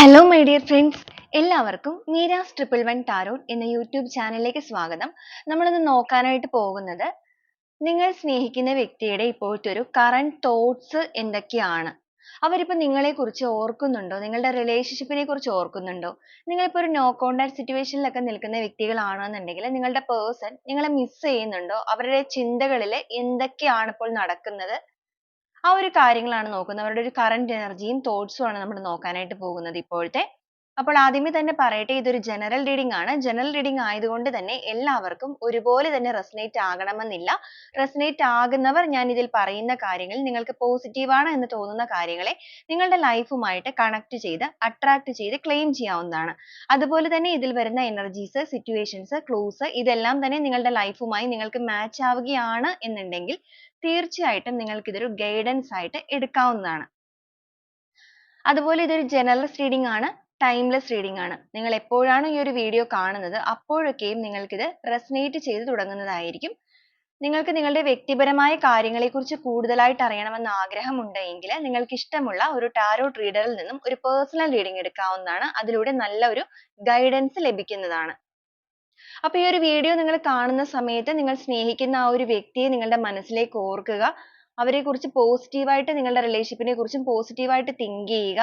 Hello my dear friends എല്ലാവർക്കും Meera's triple one tarot എന്ന YouTube ചാനലിലേക്ക് സ്വാഗതം. നമ്മളിന്ന് നോക്കാനായിട്ട് പോകുന്നത് നിങ്ങൾ സ്നേഹിക്കുന്ന വ്യക്തിയുടെ ഇപ്പോഴത്തെ ഒരു കറണ്ട് തോട്ട്സ് എന്തൊക്കെയാണ്? അവരിപ്പോൾ നിങ്ങളെ കുറിച്ച് ഓർക്കുന്നുണ്ടോ? നിങ്ങളുടെ റിലേഷൻഷിപ്പിനെ കുറിച്ച് ഓർക്കുന്നുണ്ടോ? നിങ്ങളിപ്പോൾ ഒരു നോ കോണ്ടാക്ട് സിറ്റുവേഷനിലൊക്കെ നിൽക്കുന്ന വ്യക്തികളാണെന്നുണ്ടെങ്കിൽ നിങ്ങളുടെ പേഴ്സൺ നിങ്ങളെ മിസ് ചെയ്യുന്നുണ്ടോ? അവരുടെ ചിന്തകളിൽ എന്തൊക്കെയാണ് ഇപ്പോൾ നടക്കുന്നത്? ആ ഒരു കാര്യങ്ങളാണ് നോക്കുന്നത്. അവരുടെ ഒരു current എനർജിയും ഉം ആണ് നമ്മൾ നോക്കാനായിട്ട് പോകുന്നത് ഇപ്പോഴത്തെ അപ്പോൾ ആദ്യമേ തന്നെ പറയട്ടെ ഇതൊരു ജനറൽ റീഡിംഗ് ആണ്. ജനറൽ റീഡിംഗ് ആയതുകൊണ്ട് തന്നെ എല്ലാവർക്കും ഒരുപോലെ തന്നെ റെസനേറ്റ് ആകണമെന്നില്ല. റെസനേറ്റ് ആകുന്നവർ ഞാൻ ഇതിൽ പറയുന്ന കാര്യങ്ങൾ നിങ്ങൾക്ക് പോസിറ്റീവാണ് എന്ന് തോന്നുന്ന കാര്യങ്ങളെ നിങ്ങളുടെ ലൈഫുമായിട്ട് കണക്ട് ചെയ്ത് അട്രാക്ട് ചെയ്ത് ക്ലെയിം ചെയ്യാവുന്നതാണ്. അതുപോലെ തന്നെ ഇതിൽ വരുന്ന എനർജീസ് സിറ്റുവേഷൻസ് ക്ലൂസ് ഇതെല്ലാം തന്നെ നിങ്ങളുടെ ലൈഫുമായി നിങ്ങൾക്ക് മാച്ച് ആവുകയാണ് എന്നുണ്ടെങ്കിൽ തീർച്ചയായിട്ടും നിങ്ങൾക്ക് ഇതൊരു ഗൈഡൻസ് ആയിട്ട് എടുക്കാവുന്നതാണ്. അതുപോലെ ഇതൊരു ജനറൽ റീഡിംഗ് ആണ്. Timeless റീഡിംഗ് ആണ്. നിങ്ങൾ എപ്പോഴാണ് ഈ ഒരു വീഡിയോ കാണുന്നത് അപ്പോഴൊക്കെയും നിങ്ങൾക്കിത് ഇത് ചെയ്ത് തുടങ്ങുന്നതായിരിക്കും. നിങ്ങൾക്ക് നിങ്ങളുടെ വ്യക്തിപരമായ കാര്യങ്ങളെക്കുറിച്ച് കൂടുതലായിട്ട് അറിയണമെന്ന് ആഗ്രഹമുണ്ടെങ്കിൽ നിങ്ങൾക്ക് ഇഷ്ടമുള്ള ഒരു ടാരോട്ട് റീഡറിൽ നിന്നും ഒരു പേഴ്സണൽ റീഡിംഗ് എടുക്കാവുന്നതാണ്. അതിലൂടെ നല്ല ഒരു ഗൈഡൻസ് ലഭിക്കുന്നതാണ്. അപ്പൊ ഈ ഒരു വീഡിയോ നിങ്ങൾ കാണുന്ന സമയത്ത് നിങ്ങൾ സ്നേഹിക്കുന്ന ആ ഒരു വ്യക്തിയെ നിങ്ങളുടെ മനസ്സിലേക്ക് ഓർക്കുക. അവരെ കുറിച്ച് പോസിറ്റീവായിട്ട് നിങ്ങളുടെ റിലേഷൻഷിപ്പിനെ കുറിച്ചും പോസിറ്റീവായിട്ട് തിങ്ക് ചെയ്യുക.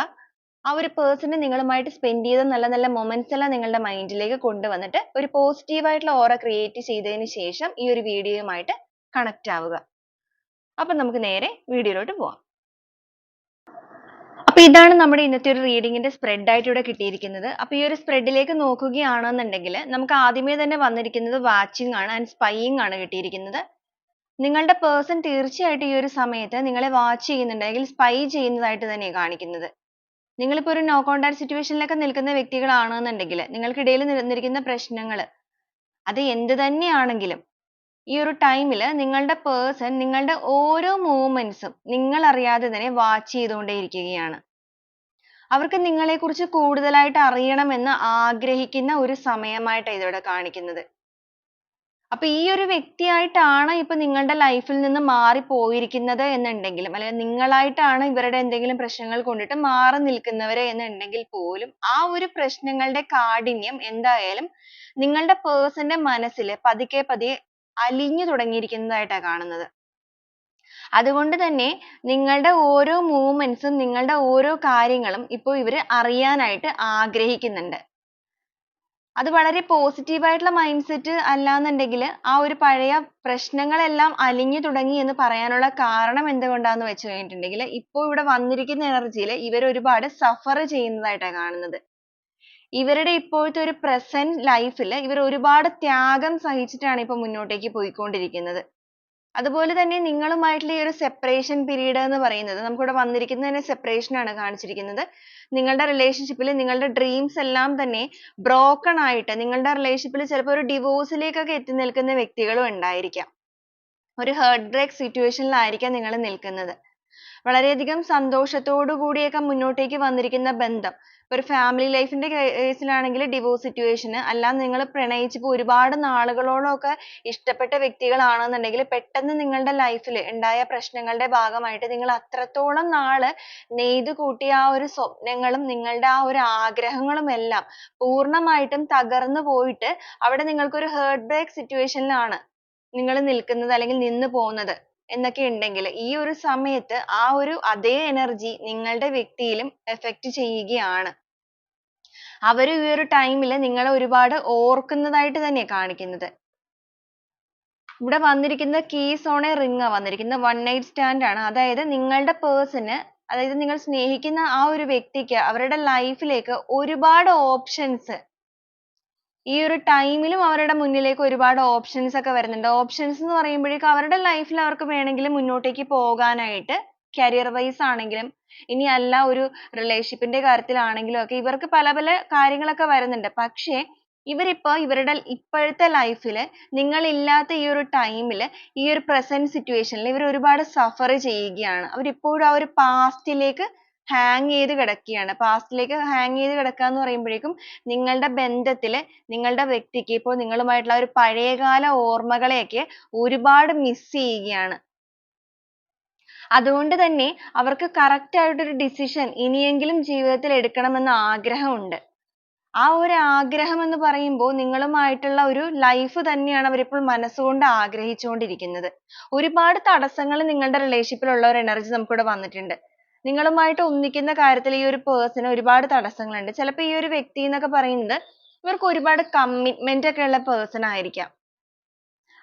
ആ ഒരു person നിങ്ങളുമായിട്ട് സ്പെൻഡ് ചെയ്ത നല്ല നല്ല മൊമെന്റ്സ് എല്ലാം നിങ്ങളുടെ മൈൻഡിലേക്ക് ലേക്ക് കൊണ്ടുവന്നിട്ട് ഒരു positive ആയിട്ടുള്ള aura create ചെയ്തതിന് ശേഷം ഈ ഒരു video യുമായിട്ട് connect ആവുക. അപ്പൊ നമുക്ക് നേരെ video യിലോട്ട് പോവാം. അപ്പൊ ഇതാണ് നമ്മുടെ ഇന്നത്തെ ഒരു reading ന്റെ spread ആയിട്ട് ഇവിടെ കിട്ടിയിരിക്കുന്നത്. അപ്പൊ ഈ ഒരു spread ലേക്ക് നോക്കുകയാണെന്നുണ്ടെങ്കിൽ നമുക്ക് ആദ്യമേ തന്നെ വന്നിരിക്കുന്നത് watching ആണ് ആൻഡ് spying ആണ് കിട്ടിയിരിക്കുന്നത്. നിങ്ങളുടെ പേഴ്സൺ തീർച്ചയായിട്ടും ഈ ഒരു സമയത്ത് നിങ്ങളെ watch ചെയ്യുന്നുണ്ടെങ്കിൽ സ്പൈ ചെയ്യുന്നതായിട്ട് തന്നെയാണ് കാണിക്കുന്നത്. നിങ്ങളിപ്പോ ഒരു no contact situation ലൊക്കെ നിൽക്കുന്ന വ്യക്തികളാണെന്നുണ്ടെങ്കിൽ നിങ്ങൾക്കിടയിൽ നിലനിന്നിരിക്കുന്ന പ്രശ്നങ്ങൾ അത് എന്ത് തന്നെയാണെങ്കിലും ഈ ഒരു ടൈമിൽ നിങ്ങളുടെ പേഴ്സൺ നിങ്ങളുടെ ഓരോ ഉം നിങ്ങൾ അറിയാതെ തന്നെ watch ചെയ്തുകൊണ്ടേയിരിക്കുകയാണ്. അവർക്ക് നിങ്ങളെക്കുറിച്ച് കൂടുതലായിട്ട് അറിയണമെന്ന് ആഗ്രഹിക്കുന്ന ഒരു സമയമായിട്ടാണ് ഇതിവിടെ കാണിക്കുന്നത്. അപ്പൊ ഈ ഒരു വ്യക്തിയായിട്ടാണ് ഇപ്പൊ നിങ്ങളുടെ ലൈഫിൽ നിന്ന് മാറിപ്പോയിരിക്കുന്നത് എന്നുണ്ടെങ്കിലും അല്ലെങ്കിൽ നിങ്ങളായിട്ടാണ് ഇവരുടെ എന്തെങ്കിലും പ്രശ്നങ്ങൾ കൊണ്ടിട്ട് മാറി നിൽക്കുന്നവർ എന്നുണ്ടെങ്കിൽ പോലും ആ ഒരു പ്രശ്നങ്ങളുടെ കാഠിന്യം എന്തായാലും നിങ്ങളുടെ പേഴ്സന്റെ ന്റെ മനസ്സിൽ പതുക്കെ പതിയെ അലിഞ്ഞു തുടങ്ങിയിരിക്കുന്നതായിട്ടാണ് കാണുന്നത്. അതുകൊണ്ട് തന്നെ നിങ്ങളുടെ ഓരോ മൂവ്മെന്റ്സും നിങ്ങളുടെ ഓരോ കാര്യങ്ങളും ഇപ്പൊ ഇവർ അറിയാനായിട്ട് ആഗ്രഹിക്കുന്നുണ്ട്. അത് വളരെ positive ആയിട്ടുള്ള mindset അല്ലാന്നുണ്ടെങ്കിൽ ആ ഒരു പഴയ പ്രശ്നങ്ങളെല്ലാം അലിഞ്ഞു തുടങ്ങി എന്ന് പറയാനുള്ള കാരണം എന്തുകൊണ്ടാന്ന് വെച്ച് കഴിഞ്ഞിട്ടുണ്ടെങ്കിൽ ഇപ്പൊ ഇവിടെ വന്നിരിക്കുന്ന എനർജിയിൽ ഇവർ ഒരുപാട് സഫർ ചെയ്യുന്നതായിട്ടാണ് കാണുന്നത്. ഇവരുടെ ഇപ്പോഴത്തെ ഒരു പ്രസന്റ് ലൈഫിൽ ഇവർ ഒരുപാട് ത്യാഗം സഹിച്ചിട്ടാണ് ഇപ്പൊ മുന്നോട്ടേക്ക് പോയിക്കൊണ്ടിരിക്കുന്നത്. അതുപോലെ തന്നെ നിങ്ങളുമായിട്ടുള്ള ഈ ഒരു സെപ്പറേഷൻ period എന്ന് പറയുന്നത് നമുക്കിവിടെ വന്നിരിക്കുന്നത് തന്നെ ആണ് കാണിച്ചിരിക്കുന്നത്. നിങ്ങളുടെ റിലേഷൻഷിപ്പിൽ നിങ്ങളുടെ dreams എല്ലാം തന്നെ broken ആയിട്ട് നിങ്ങളുടെ റിലേഷൻഷിപ്പിൽ ചിലപ്പോൾ ഒരു ഡിവോഴ്സിലേക്കൊക്കെ ലേക്കൊക്കെ എത്തി നിൽക്കുന്ന വ്യക്തികളും ഉണ്ടായിരിക്കാം. ഒരു heart break situation ലായിരിക്കാം നിങ്ങൾ നിൽക്കുന്നത്. വളരെയധികം സന്തോഷത്തോടു കൂടിയൊക്കെ മുന്നോട്ടേക്ക് വന്നിരിക്കുന്ന ബന്ധം. ഒരു ഫാമിലി ലൈഫിന്റെ കേസിലാണെങ്കിൽ ഡിവോഴ്സ് സിറ്റുവേഷൻ situation നിങ്ങൾ പ്രണയിച്ച് ഇപ്പൊ ഒരുപാട് നാളുകളോളം ഒക്കെ ഇഷ്ടപ്പെട്ട വ്യക്തികളാണെന്നുണ്ടെങ്കിൽ പെട്ടെന്ന് നിങ്ങളുടെ ലൈഫിൽ ഉണ്ടായ പ്രശ്നങ്ങളുടെ ഭാഗമായിട്ട് നിങ്ങൾ അത്രത്തോളം നാൾ നെയ്തു കൂട്ടിയ ആ ഒരു സ്വപ്നങ്ങളും നിങ്ങളുടെ ആ ഒരു ആഗ്രഹങ്ങളും എല്ലാം പൂർണമായിട്ടും തകർന്നു പോയിട്ട് അവിടെ നിങ്ങൾക്കൊരു ഹേർട്ട് ബ്രേക്ക് സിറ്റുവേഷനിലാണ് നിങ്ങൾ നിൽക്കുന്നത് അല്ലെങ്കിൽ നിന്ന് പോകുന്നത്. എന്നൊക്കെ ഉണ്ടെങ്കിൽ ഈ ഒരു സമയത്ത് ആ ഒരു അതേ എനർജി നിങ്ങളുടെ വ്യക്തിയിലും effect ചെയ്യുകയാണ്. അവർ ഈ ഒരു ടൈമിൽ നിങ്ങളെ ഒരുപാട് ഓർക്കുന്നതായിട്ട് തന്നെയാ കാണിക്കുന്നത്. ഇവിടെ വന്നിരിക്കുന്ന on a ring ആ വന്നിരിക്കുന്നത് one night stand ആണ്. അതായത് നിങ്ങളുടെ person അതായത് നിങ്ങൾ സ്നേഹിക്കുന്ന ആ ഒരു വ്യക്തിക്ക് അവരുടെ ലൈഫിലേക്ക് ലേക്ക് ഒരുപാട് options ഈ ഒരു ടൈമിലും അവരുടെ മുന്നിലേക്ക് ഒരുപാട് ഓപ്ഷൻസ് ഒക്കെ വരുന്നുണ്ട്. ഓപ്ഷൻസ് എന്ന് പറയുമ്പോഴേക്കും അവരുടെ ലൈഫിൽ അവർക്ക് വേണമെങ്കിൽ മുന്നോട്ടേക്ക് പോകാനായിട്ട് കരിയർ വൈസ് ആണെങ്കിലും ഇനി അല്ല ഒരു റിലേഷൻഷിപ്പിന്റെ കാര്യത്തിലാണെങ്കിലും ഒക്കെ ഇവർക്ക് പല പല കാര്യങ്ങളൊക്കെ വരുന്നുണ്ട്. പക്ഷേ ഇവരിപ്പോ ഇവരുടെ ഇപ്പോഴത്തെ ലൈഫിൽ നിങ്ങളില്ലാത്ത ഈ ഒരു ടൈമിൽ ഈ ഒരു പ്രസന്റ് സിറ്റുവേഷനിൽ ഇവർ ഒരുപാട് സഫർ ചെയ്യുകയാണ്. അവർ ഇപ്പോഴും ആ ഒരു past ലേക്ക് hang ചെയ്ത് കിടക്കുകയാണ്. past ലേക്ക് hang ചെയ്ത് കിടക്കുക എന്ന് പറയുമ്പോഴേക്കും നിങ്ങളുടെ ബന്ധത്തിൽ നിങ്ങളുടെ വ്യക്തിക്ക് ഇപ്പോൾ നിങ്ങളുമായിട്ടുള്ള ഒരു പഴയകാല ഓർമ്മകളെയൊക്കെ ഒരുപാട് miss ചെയ്യുകയാണ്. അതുകൊണ്ട് തന്നെ അവർക്ക് correct ആയിട്ടൊരു decision ഇനിയെങ്കിലും ജീവിതത്തിൽ എടുക്കണമെന്ന് ആഗ്രഹമുണ്ട്. ആ ഒരു ആഗ്രഹം എന്ന് പറയുമ്പോൾ നിങ്ങളുമായിട്ടുള്ള ഒരു life തന്നെയാണ് അവരിപ്പോൾ മനസ്സുകൊണ്ട് ആഗ്രഹിച്ചുകൊണ്ടിരിക്കുന്നത്. ഒരുപാട് തടസ്സങ്ങൾ നിങ്ങളുടെ relationship ൽ ഉള്ള ഒരു energy നമുക്കിവിടെ വന്നിട്ടുണ്ട്. നിങ്ങളുമായിട്ട് ഒന്നിക്കുന്ന കാര്യത്തിൽ ഈ ഒരു person ഒരുപാട് തടസ്സങ്ങളുണ്ട്. ചിലപ്പോൾ ഈ ഒരു വ്യക്തി എന്നൊക്കെ പറയുന്നത് ഇവർക്ക് ഒരുപാട് കമ്മിറ്റ്മെന്റ് ഒക്കെ ഉള്ള പേഴ്സൺ ആയിരിക്കാം.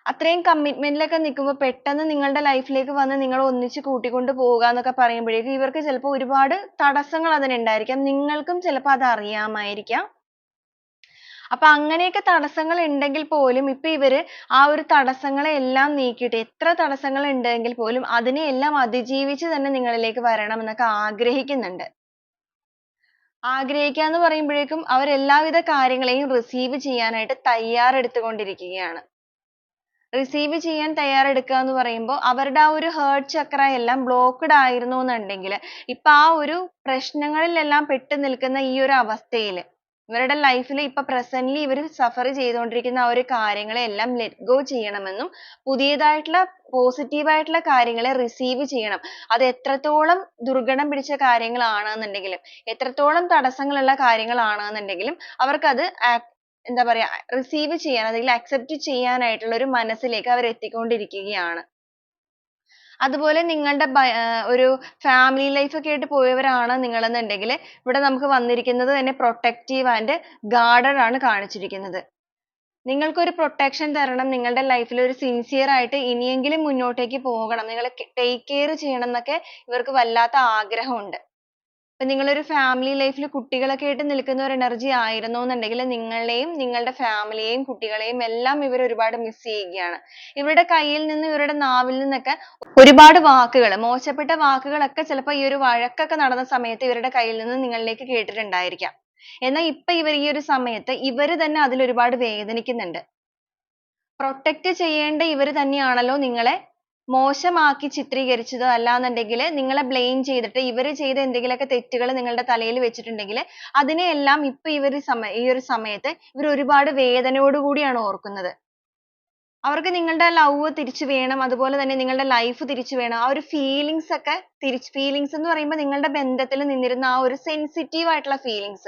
അത്രയും കമ്മിറ്റ്മെന്റിലൊക്കെ ലൊക്കെ നിൽക്കുമ്പോൾ പെട്ടെന്ന് നിങ്ങളുടെ ലൈഫിലേക്ക് ലേക്ക് വന്ന് നിങ്ങളെ ഒന്നിച്ച് കൂട്ടിക്കൊണ്ട് പോവുക എന്നൊക്കെ പറയുമ്പോഴേക്കും ഇവർക്ക് ചിലപ്പോൾ ഒരുപാട് തടസ്സങ്ങൾ അതിനുണ്ടായിരിക്കാം നിങ്ങൾക്കും ചിലപ്പോൾ അത് അറിയാമായിരിക്കാം. അപ്പൊ അങ്ങനെയൊക്കെ തടസ്സങ്ങൾ ഉണ്ടെങ്കിൽ പോലും ഇപ്പൊ ഇവർ ആ ഒരു തടസ്സങ്ങളെ എല്ലാം നീക്കിയിട്ട് എത്ര തടസ്സങ്ങൾ ഉണ്ടെങ്കിൽ പോലും അതിനെ എല്ലാം അതിജീവിച്ച് തന്നെ നിങ്ങളിലേക്ക് വരണം എന്നൊക്കെ ആഗ്രഹിക്കുന്നുണ്ട്. ആഗ്രഹിക്കുക എന്ന് പറയുമ്പോഴേക്കും അവർ എല്ലാവിധ കാര്യങ്ങളെയും receive ചെയ്യാനായിട്ട് തയ്യാറെടുത്തുകൊണ്ടിരിക്കുകയാണ്. റിസീവ് ചെയ്യാൻ തയ്യാറെടുക്കുക എന്ന് പറയുമ്പോൾ അവരുടെ ആ ഒരു ഹേർട്ട് ചക്ര എല്ലാം ബ്ലോക്ക്ഡ് ആയിരുന്നു എന്നുണ്ടെങ്കിൽ ഇപ്പൊ ആ ഒരു പ്രശ്നങ്ങളിലെല്ലാം പെട്ട് നിൽക്കുന്ന ഈ ഒരു അവസ്ഥയിൽ ഇവരുടെ ലൈഫിൽ ഇപ്പൊ presently ഇവർ suffer ചെയ്തുകൊണ്ടിരിക്കുന്ന ആ ഒരു കാര്യങ്ങളെ എല്ലാം let go ചെയ്യണമെന്നും പുതിയതായിട്ടുള്ള positive ആയിട്ടുള്ള കാര്യങ്ങളെ റിസീവ് ചെയ്യണം. അത് എത്രത്തോളം ദുർഘടം പിടിച്ച കാര്യങ്ങളാണെന്നുണ്ടെങ്കിലും എത്രത്തോളം തടസ്സങ്ങളുള്ള കാര്യങ്ങളാണെന്നുണ്ടെങ്കിലും അവർക്കത് എന്താ പറയാ റിസീവ് ചെയ്യാൻ അല്ലെങ്കിൽ accept ചെയ്യാനായിട്ടുള്ള ഒരു മനസ്സിലേക്ക് അവർ എത്തിക്കൊണ്ടിരിക്കുകയാണ്. അതുപോലെ നിങ്ങളുടെ ഒരു ഫാമിലി ലൈഫ് ഒക്കെ ആയിട്ട് പോയവരാണ് നിങ്ങൾ എന്നുണ്ടെങ്കിൽ ഇവിടെ നമുക്ക് വന്നിരിക്കുന്നത് തന്നെ പ്രൊട്ടക്റ്റീവ് ആൻഡ് ഗാർഡൻ ആണ് കാണിച്ചിരിക്കുന്നത്. നിങ്ങൾക്കൊരു പ്രൊട്ടക്ഷൻ തരണം നിങ്ങളുടെ ലൈഫിൽ ഒരു സിൻസിയർ ആയിട്ട് ഇനിയെങ്കിലും മുന്നോട്ടേക്ക് പോകണം നിങ്ങൾ ടേക്ക് കെയർ ചെയ്യണം എന്നൊക്കെ ഇവർക്ക് വല്ലാത്ത ആഗ്രഹമുണ്ട്. ഇപ്പൊ നിങ്ങൾ ഒരു family life ൽ കുട്ടികളൊക്കെ ആയിട്ട് നിൽക്കുന്ന ഒരു എനർജി ആയിരുന്നു എന്നുണ്ടെങ്കിൽ നിങ്ങളെയും നിങ്ങളുടെ family യെയും കുട്ടികളെയും എല്ലാം ഇവർ ഒരുപാട് miss ചെയ്യുകയാണ്. ഇവരുടെ കയ്യിൽ നിന്ന് ഇവരുടെ നാവിൽ നിന്നൊക്കെ ഒരുപാട് വാക്കുകൾ മോശപ്പെട്ട വാക്കുകളൊക്കെ ചിലപ്പോൾ ഈ ഒരു വഴക്കൊക്കെ നടന്ന സമയത്ത് ഇവരുടെ കയ്യിൽ നിന്ന് നിങ്ങളിലേക്ക് കേട്ടിട്ടുണ്ടായിരിക്കാം. എന്നാൽ ഇപ്പൊ ഇവർ ഈ ഒരു സമയത്ത് ഇവർ തന്നെ അതിൽ ഒരുപാട് വേദനിക്കുന്നുണ്ട്. protect ചെയ്യേണ്ട ഇവർ തന്നെയാണല്ലോ നിങ്ങളെ മോശമാക്കി ചിത്രീകരിച്ചത് അല്ലാന്നുണ്ടെങ്കിൽ നിങ്ങളെ ബ്ലെയിം ചെയ്തിട്ട് ഇവർ ചെയ്ത എന്തെങ്കിലുമൊക്കെ തെറ്റുകൾ നിങ്ങളുടെ തലയിൽ വെച്ചിട്ടുണ്ടെങ്കിൽ അതിനെയെല്ലാം ഇപ്പൊ ഇവർ സമ ഈ ഒരു സമയത്ത് ഇവർ ഒരുപാട് വേദനയോട് കൂടിയാണ് ഓർക്കുന്നത്. അവർക്ക് നിങ്ങളുടെ ലവ് തിരിച്ചു വേണം അതുപോലെ തന്നെ നിങ്ങളുടെ ലൈഫ് തിരിച്ചു വേണം ആ ഒരു ഫീലിങ്സ് ഒക്കെ തിരിച്ച് ഫീലിങ്സ് എന്ന് പറയുമ്പോൾ നിങ്ങളുടെ ബന്ധത്തിൽ നിന്നിരുന്ന ആ ഒരു sensitive ആയിട്ടുള്ള feelings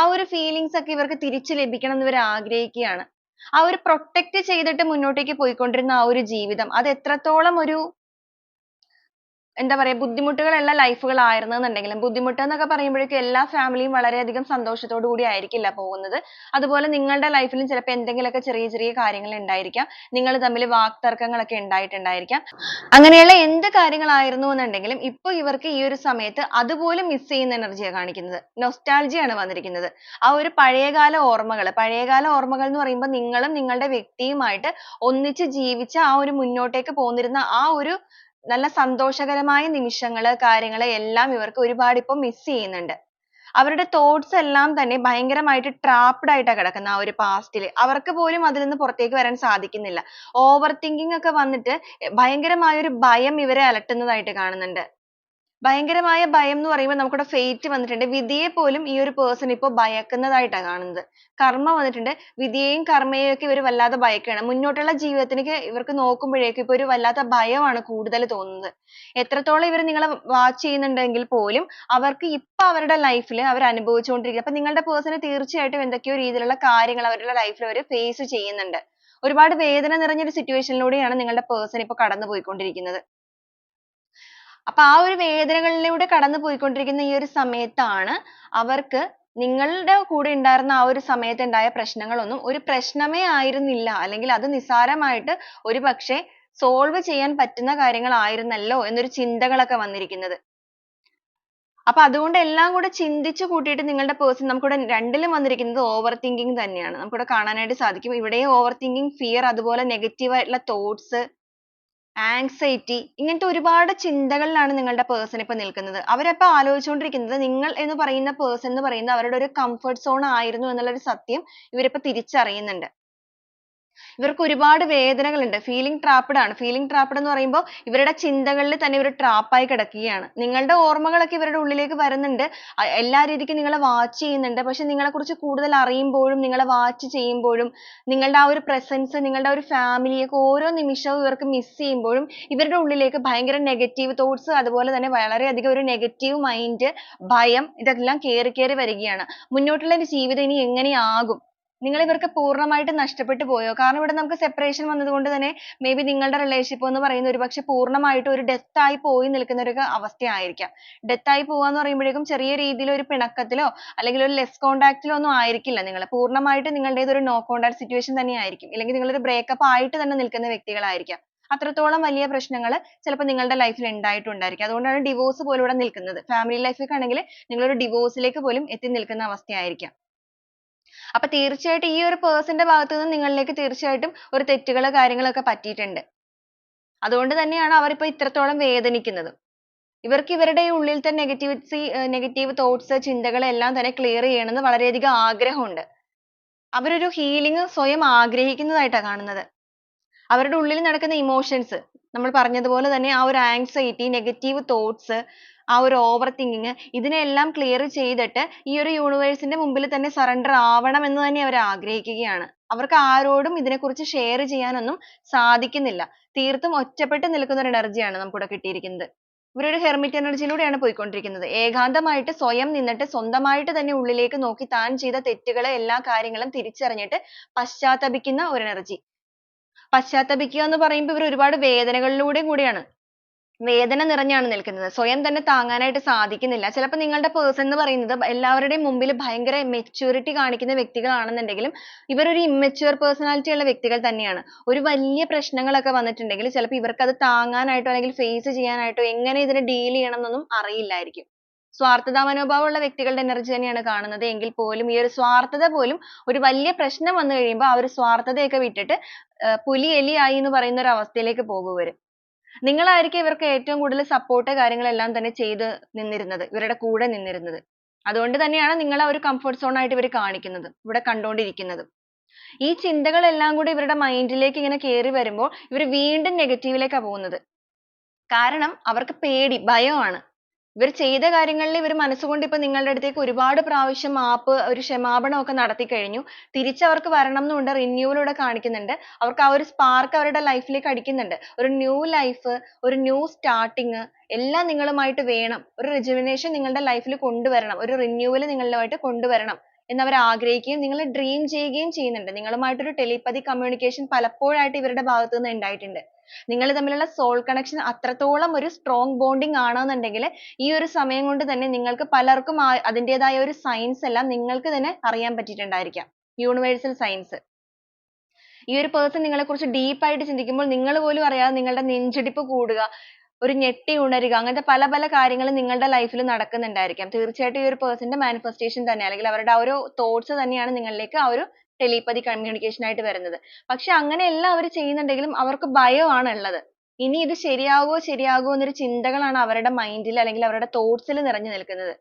ആ ഒരു ഫീലിങ്സ് ഒക്കെ ഇവർക്ക് തിരിച്ചു ലഭിക്കണം എന്ന് ഇവർ ആഗ്രഹിക്കുകയാണ്. ആ ഒരു protect ചെയ്തിട്ട് മുന്നോട്ടേക്ക് പോയിക്കൊണ്ടിരുന്ന ആ ഒരു ജീവിതം. അത് എത്രത്തോളം ഒരു എന്താ പറയാ ബുദ്ധിമുട്ടുകളുള്ള ആയിരുന്നു എന്നുണ്ടെങ്കിലും ബുദ്ധിമുട്ട് എന്നൊക്കെ പറയുമ്പോഴേക്കും എല്ലാ ഫാമിലിയും വളരെയധികം സന്തോഷത്തോടു കൂടി ആയിരിക്കില്ല പോകുന്നത്. അതുപോലെ നിങ്ങളുടെ ലൈഫിലും ചിലപ്പോൾ എന്തെങ്കിലുമൊക്കെ ചെറിയ ചെറിയ കാര്യങ്ങൾ ഉണ്ടായിരിക്കാം. നിങ്ങൾ തമ്മിൽ വാക്തർക്കങ്ങളൊക്കെ ഉണ്ടായിട്ടുണ്ടായിരിക്കാം. അങ്ങനെയുള്ള എന്ത് കാര്യങ്ങളായിരുന്നു എന്നുണ്ടെങ്കിലും ഇപ്പൊ ഇവർക്ക് ഈ ഒരു സമയത്ത് അതുപോലും മിസ് ചെയ്യുന്ന എനർജിയാണ് യാണ് കാണിക്കുന്നത്. നൊസ്റ്റാൾജിയാണ് വന്നിരിക്കുന്നത്. ആ ഒരു പഴയകാല ഓർമ്മകൾ പഴയകാല ഓർമ്മകൾ എന്ന് പറയുമ്പോൾ നിങ്ങളും നിങ്ങളുടെ വ്യക്തിയുമായിട്ട് ഒന്നിച്ച് ജീവിച്ച ആ ഒരു മുന്നോട്ടേക്ക് പോന്നിരുന്ന ആ ഒരു നല്ല സന്തോഷകരമായ നിമിഷങ്ങൾ കാര്യങ്ങൾ എല്ലാം ഇവർക്ക് ഒരുപാട് ഇപ്പൊ miss ചെയ്യുന്നുണ്ട്. അവരുടെ thoughts എല്ലാം തന്നെ ഭയങ്കരമായിട്ട് trapped ആയിട്ടാ കിടക്കുന്നത് ആ ഒരു പാസ്റ്റിൽ. അവർക്ക് പോലും അതിൽ നിന്ന് പുറത്തേക്ക് വരാൻ സാധിക്കുന്നില്ല. ഓവർ തിങ്കിങ് ഒക്കെ വന്നിട്ട് ഭയങ്കരമായ ഒരു ഭയം ഇവരെ അലട്ടുന്നതായിട്ട് കാണുന്നുണ്ട്. ഭയങ്കരമായ ഭയം എന്ന് പറയുമ്പോൾ നമുക്കിവിടെ fate വന്നിട്ടുണ്ട്. വിധിയെ പോലും ഈ ഒരു person ഇപ്പോൾ ഭയക്കുന്നതായിട്ടാണ് കാണുന്നത്. കർമ്മ വന്നിട്ടുണ്ട്. വിധിയെയും കർമ്മയെയും ഒക്കെ ഇവർ വല്ലാതെ ഭയക്കുകയാണ്. മുന്നോട്ടുള്ള ജീവിതത്തിലേക്ക് ഇവർക്ക് നോക്കുമ്പോഴേക്കും ഇപ്പൊ ഒരു വല്ലാത്ത ഭയമാണ് കൂടുതൽ തോന്നുന്നത്. എത്രത്തോളം ഇവർ നിങ്ങളെ വാച്ച് ചെയ്യുന്നുണ്ടെങ്കിൽ പോലും അവർക്ക് ഇപ്പൊ അവരുടെ ലൈഫിൽ അവർ അനുഭവിച്ചുകൊണ്ടിരിക്കുക അപ്പൊ നിങ്ങളുടെ person തീർച്ചയായിട്ടും എന്തൊക്കെയോ രീതിയിലുള്ള കാര്യങ്ങൾ അവരുടെ ലൈഫിൽ അവർ face ചെയ്യുന്നുണ്ട്. ഒരുപാട് വേദന നിറഞ്ഞ ഒരു situation ലൂടെയാണ് നിങ്ങളുടെ person ഇപ്പോൾ കടന്നു പോയിക്കൊണ്ടിരിക്കുന്നത്. അപ്പൊ ആ ഒരു വേദനകളിലൂടെ കടന്നു പോയിക്കൊണ്ടിരിക്കുന്ന ഈ ഒരു സമയത്താണ് അവർക്ക് നിങ്ങളുടെ കൂടെ ഉണ്ടായിരുന്ന ആ ഒരു സമയത്ത് ഉണ്ടായ പ്രശ്നങ്ങളൊന്നും ഒരു പ്രശ്നമേ ആയിരുന്നില്ല അല്ലെങ്കിൽ അത് നിസ്സാരമായിട്ട് ഒരുപക്ഷേ solve ചെയ്യാൻ പറ്റുന്ന കാര്യങ്ങളായിരുന്നല്ലോ എന്നൊരു ചിന്തകളൊക്കെ വന്നിരിക്കുന്നത്. അപ്പൊ അതുകൊണ്ട് എല്ലാം കൂടെ ചിന്തിച്ചു കൂട്ടിയിട്ട് നിങ്ങളുടെ person നമുക്കിവിടെ രണ്ടിലും വന്നിരിക്കുന്നത് ഓവർ thinking തന്നെയാണ്. നമുക്കിവിടെ കാണാനായിട്ട് സാധിക്കും. ഇവിടെയും ഓവർ thinking, ഫിയർ അതുപോലെ negative ആയിട്ടുള്ള thoughts, anxiety ഇങ്ങനത്തെ ഒരുപാട് ചിന്തകളിലാണ് നിങ്ങളുടെ person ഇപ്പൊ നിൽക്കുന്നത്. അവരപ്പോ ആലോചിച്ചുകൊണ്ടിരിക്കുന്നത് നിങ്ങൾ എന്ന് പറയുന്ന person എന്ന് പറയുന്നത് അവരുടെ ഒരു comfort zone ആയിരുന്നു എന്നുള്ള ഒരു സത്യം ഇവരിപ്പോ തിരിച്ചറിയുന്നുണ്ട്. ഇവർക്ക് ഒരുപാട് വേദനകളുണ്ട്. ഫീലിംഗ് ട്രാപ്പഡ് ആണ്. ഫീലിംഗ് ട്രാപ്പഡ് എന്ന് പറയുമ്പോൾ ഇവരുടെ ചിന്തകളിൽ തന്നെ ഇവർ ട്രാപ്പായി കിടക്കുകയാണ്. നിങ്ങളുടെ ഓർമ്മകളൊക്കെ ഇവരുടെ ഉള്ളിലേക്ക് വരുന്നുണ്ട്. എല്ലാ രീതിക്കും നിങ്ങളെ വാച്ച് ചെയ്യുന്നുണ്ട്. പക്ഷെ നിങ്ങളെ കുറിച്ച് കൂടുതൽ അറിയുമ്പോഴും നിങ്ങളെ വാച്ച് ചെയ്യുമ്പോഴും നിങ്ങളുടെ ആ ഒരു പ്രസൻസ് നിങ്ങളുടെ ഒരു ഒക്കെ ഓരോ നിമിഷവും ഇവർക്ക് miss ചെയ്യുമ്പോഴും ഇവരുടെ ഉള്ളിലേക്ക് ഭയങ്കര നെഗറ്റീവ് thoughts അതുപോലെ തന്നെ വളരെയധികം ഒരു നെഗറ്റീവ് മൈൻഡ് ഭയം ഇതെല്ലാം കേറി കേറി വരികയാണ്. മുന്നോട്ടുള്ള ജീവിതം ഇനി എങ്ങനെയാകും? നിങ്ങൾ ഇവർക്ക് പൂർണമായിട്ട് നഷ്ടപ്പെട്ടു പോയോ? കാരണം ഇവിടെ നമുക്ക് separation വന്നതുകൊണ്ട് തന്നെ ബി നിങ്ങളുടെ റിലേഷൻഷിപ്പ് എന്ന് പറയുന്നത് ഒരുപക്ഷെ പൂർണമായിട്ട് ഒരു death ആയി പോയി നിൽക്കുന്ന ഒരു അവസ്ഥയായിരിക്കാം. Death ആയി പോവുക എന്ന് പറയുമ്പോഴേക്കും ചെറിയ രീതിയിൽ ഒരു പിണക്കത്തിലോ അല്ലെങ്കിൽ ഒരു ലെസ് contact ലോ ഒന്നും ആയിരിക്കില്ല നിങ്ങൾ പൂർണമായിട്ട് നിങ്ങളുടേത് ഒരു no contact situation തന്നെ ആയിരിക്കും. ഇല്ലെങ്കിൽ നിങ്ങൾ ഒരു ആയിട്ട് തന്നെ നിൽക്കുന്ന വ്യക്തികളായിരിക്കാം. അത്രത്തോളം വലിയ പ്രശ്നങ്ങൾ ചിലപ്പോൾ നിങ്ങളുടെ ലൈഫിൽ ഉണ്ടായിട്ടുണ്ടായിരിക്കാം. അതുകൊണ്ടാണ് ഡിവോഴ്സ് പോലും ഇവിടെ നിൽക്കുന്നത്. Family life ആണെങ്കിൽ നിങ്ങൾ ഒരു പോലും എത്തി നിൽക്കുന്ന അവസ്ഥയായിരിക്കാം. അപ്പൊ തീർച്ചയായിട്ടും ഈ ഒരു person ന്റെ ഭാഗത്ത് നിന്ന് നിങ്ങളിലേക്ക് തീർച്ചയായിട്ടും ഒരു തെറ്റുകൾ കാര്യങ്ങളൊക്കെ പറ്റിയിട്ടുണ്ട്. അതുകൊണ്ട് തന്നെയാണ് അവർ ഇപ്പൊ ഇത്രത്തോളം വേദനിക്കുന്നത്. ഇവർക്ക് ഇവരുടെ negativity negative thoughts ചിന്തകൾ എല്ലാം തന്നെ clear ചെയ്യണമെന്ന് വളരെയധികം ആഗ്രഹമുണ്ട്. അവരൊരു ഹീലിംഗ് സ്വയം ആഗ്രഹിക്കുന്നതായിട്ടാണ് കാണുന്നത്. അവരുടെ ഉള്ളിൽ നടക്കുന്ന ഇമോഷൻസ് നമ്മൾ പറഞ്ഞതുപോലെ തന്നെ ആ ഒരു anxiety നെഗറ്റീവ് thoughts ആ ഒരു over thinking ഇതിനെല്ലാം clear ചെയ്തിട്ട് ഈ ഒരു universe ന്റെ മുമ്പിൽ തന്നെ surrender ആവണം എന്ന് തന്നെ അവർ ആഗ്രഹിക്കുകയാണ്. അവർക്ക് ആരോടും ഇതിനെക്കുറിച്ച് share ചെയ്യാനൊന്നും സാധിക്കുന്നില്ല. തീർത്തും ഒറ്റപ്പെട്ടു നിൽക്കുന്ന ഒരു energy ആണ് നമുക്കിവിടെ കിട്ടിയിരിക്കുന്നത്. ഇവരൊരു hermit energy യിലൂടെയാണ് പോയിക്കൊണ്ടിരിക്കുന്നത്. ഏകാന്തമായിട്ട് സ്വയം നിന്നിട്ട് സ്വന്തമായിട്ട് തന്നെ ഉള്ളിലേക്ക് നോക്കി താൻ ചെയ്ത തെറ്റുകളെ എല്ലാ കാര്യങ്ങളും തിരിച്ചറിഞ്ഞിട്ട് പശ്ചാത്തപിക്കുന്ന ഒരു energy. പശ്ചാത്തപിക്കുക എന്ന് പറയുമ്പോൾ ഇവർ ഒരുപാട് വേദനകളിലൂടെ കൂടിയാണ്. വേദന നിറഞ്ഞാണ് നിൽക്കുന്നത്. സ്വയം തന്നെ താങ്ങാനായിട്ട് സാധിക്കുന്നില്ല. ചിലപ്പോൾ നിങ്ങളുടെ പേഴ്സൺ എന്ന് പറയുന്നത് എല്ലാവരുടെയും മുമ്പിൽ ഭയങ്കര maturity കാണിക്കുന്ന വ്യക്തികളാണെന്നുണ്ടെങ്കിലും ഇവർ ഒരു immature personality ഉള്ള വ്യക്തികൾ തന്നെയാണ്. ഒരു വലിയ പ്രശ്നങ്ങളൊക്കെ വന്നിട്ടുണ്ടെങ്കിൽ ചിലപ്പോൾ ഇവർക്ക് അത് താങ്ങാനായിട്ടോ അല്ലെങ്കിൽ face ചെയ്യാനായിട്ടോ എങ്ങനെ ഇതിനെ ഡീൽ ചെയ്യണം എന്നൊന്നും അറിയില്ലായിരിക്കും. സ്വാർത്ഥതാ മനോഭാവമുള്ള വ്യക്തികളുടെ എനർജി തന്നെയാണ് കാണുന്നത്. എങ്കിൽ പോലും ഈ ഒരു സ്വാർത്ഥത പോലും ഒരു വലിയ പ്രശ്നം വന്നു കഴിയുമ്പോൾ ആ ഒരു സ്വാർത്ഥതയൊക്കെ വിട്ടിട്ട് പുലി എലിയായി എന്ന് പറയുന്ന ഒരു അവസ്ഥയിലേക്ക് പോകും ഇവർ. നിങ്ങളായിരിക്കും ഇവർക്ക് ഏറ്റവും കൂടുതൽ സപ്പോർട്ട് കാര്യങ്ങളെല്ലാം തന്നെ ചെയ്ത് നിന്നിരുന്നത് ഇവരുടെ കൂടെ നിന്നിരുന്നത്. അതുകൊണ്ട് തന്നെയാണ് നിങ്ങളെ ഒരു കംഫർട്ട് സോൺ ആയിട്ട് ഇവർ കാണിക്കുന്നത് ഇവിടെ കണ്ടുകൊണ്ടിരിക്കുന്നത് ഈ ചിന്തകളെല്ലാം കൂടി ഇവരുടെ mind ലേക്ക് ഇങ്ങനെ കേറി വരുമ്പോൾ ഇവർ വീണ്ടും negative ലേക്കാണ് പോകുന്നത്. കാരണം അവർക്ക് പേടി ഭയമാണ്. ഇവർ ചെയ്ത കാര്യങ്ങളിൽ ഇവർ മനസ്സുകൊണ്ട് ഇപ്പൊ നിങ്ങളുടെ അടുത്തേക്ക് ഒരുപാട് പ്രാവശ്യം മാപ്പ് ഒരു ക്ഷമാപണം ഒക്കെ നടത്തി കഴിഞ്ഞു. തിരിച്ച് അവർക്ക് വരണം എന്നുണ്ട് renewal ഇവിടെ കാണിക്കുന്നുണ്ട്. അവർക്ക് ആ ഒരു spark അവരുടെ life ലേക്ക് അടിക്കുന്നുണ്ട്. ഒരു new life ഒരു new starting എല്ലാം നിങ്ങളുമായിട്ട് വേണം. ഒരു rejuvenation നിങ്ങളുടെ life ൽ കൊണ്ടുവരണം. ഒരു renewal നിങ്ങളുമായിട്ട് കൊണ്ടുവരണം. എന്ന് അവർ ആഗ്രഹിക്കുകയും നിങ്ങൾ dream ചെയ്യുകയും ചെയ്യുന്നുണ്ട്. നിങ്ങളുമായിട്ട് ഒരു telepathy communication പലപ്പോഴായിട്ട് ഇവരുടെ ഭാഗത്തു നിന്ന് ഉണ്ടായിട്ടുണ്ട്. നിങ്ങൾ തമ്മിലുള്ള soul connection അത്രത്തോളം ഒരു strong bonding ആണെന്നുണ്ടെങ്കിൽ ഈ ഒരു സമയം കൊണ്ട് തന്നെ നിങ്ങൾക്ക് പലർക്കും അതിന്റേതായ ഒരു signs എല്ലാം നിങ്ങൾക്ക് തന്നെ അറിയാൻ പറ്റിയിട്ടുണ്ടായിരിക്കാം. universal signs. ഈ ഒരു person നിങ്ങളെക്കുറിച്ച് deep ആയിട്ട് ചിന്തിക്കുമ്പോൾ നിങ്ങൾ പോലും അറിയാതെ നിങ്ങളുടെ നെഞ്ചിടിപ്പ് കൂടുക ഒരു ഞെട്ടി ഉണരുക. അങ്ങനത്തെ പല പല കാര്യങ്ങൾ നിങ്ങളുടെ ലൈഫിൽ നടക്കുന്നുണ്ടായിരിക്കാം. തീർച്ചയായിട്ടും ഈ ഒരു പേഴ്സന്റെ മാനിഫെസ്റ്റേഷൻ തന്നെ അല്ലെങ്കിൽ അവരുടെ ആ ഒരു തോട്ട്സ് തന്നെയാണ് നിങ്ങളിലേക്ക് ആ ഒരു ടെലിപ്പതി കമ്മ്യൂണിക്കേഷൻ ആയിട്ട് വരുന്നത്. പക്ഷെ അങ്ങനെയല്ല അവർ ചെയ്യുന്നുണ്ടെങ്കിലും അവർക്ക് ഭയമാണ് ഉള്ളത് ഇനി ഇത് ശരിയാകുമോ ശരിയാകുമോ എന്നൊരു ചിന്തകളാണ് അവരുടെ മൈൻഡിൽ അല്ലെങ്കിൽ അവരുടെ തോട്ട്സിൽ നിറഞ്ഞു നിൽക്കുന്നത്.